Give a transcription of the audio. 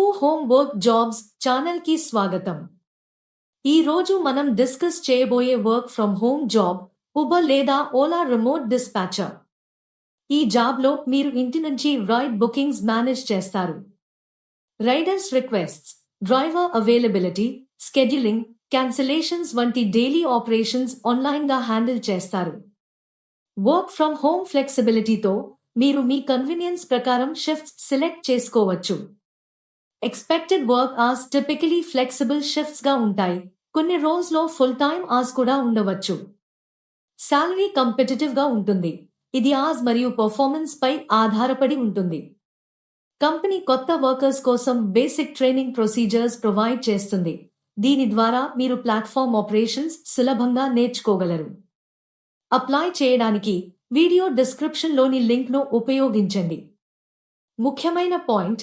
Telugu home work jobs ఛానల్కి స్వాగతం. ఈ రోజు మనం డిస్కస్ చేయబోయే work from home job Uber లేదా ఓలా రిమోట్ డిస్పాచర్ ఈ జాబ్లో మీరు ఇంటి నుంచి రైడ్ బుకింగ్స్ మేనేజ్ చేస్తారు. Riders requests driver availability scheduling cancellations వంటి డైలీ ఆపరేషన్స్ ఆన్లైన్గా హ్యాండిల్ చేస్తారు. వర్క్ ఫ్రమ్ హోమ్ ఫ్లెక్సిబిలిటీతో మీరు మీ కన్వీనియన్స్ ప్రకారం షిఫ్ట్స్ సెలెక్ట్ చేసుకోవచ్చు. Expected work hours typically flexible షిఫ్ట్స్గా ఉంటాయి కొన్ని రోల్స్లో ఫుల్ టైమ్ అవర్స్ కూడా ఉండవచ్చు శాలరీ కంపిటిటివ్గా ఉంటుంది ఇది ఆజ్ మరియు పర్ఫార్మెన్స్ పై ఆధారపడి ఉంటుంది కంపెనీ కొత్త వర్కర్స్ కోసం బేసిక్ ట్రైనింగ్ ప్రొసీజర్స్ ప్రొవైడ్ చేస్తుంది దీని ద్వారా మీరు ప్లాట్ఫామ్ ఆపరేషన్స్ సులభంగా నేర్చుకోగలరు అప్లై చేయడానికి వీడియో డిస్క్రిప్షన్లోని లింక్ను ఉపయోగించండి ముఖ్యమైన పాయింట్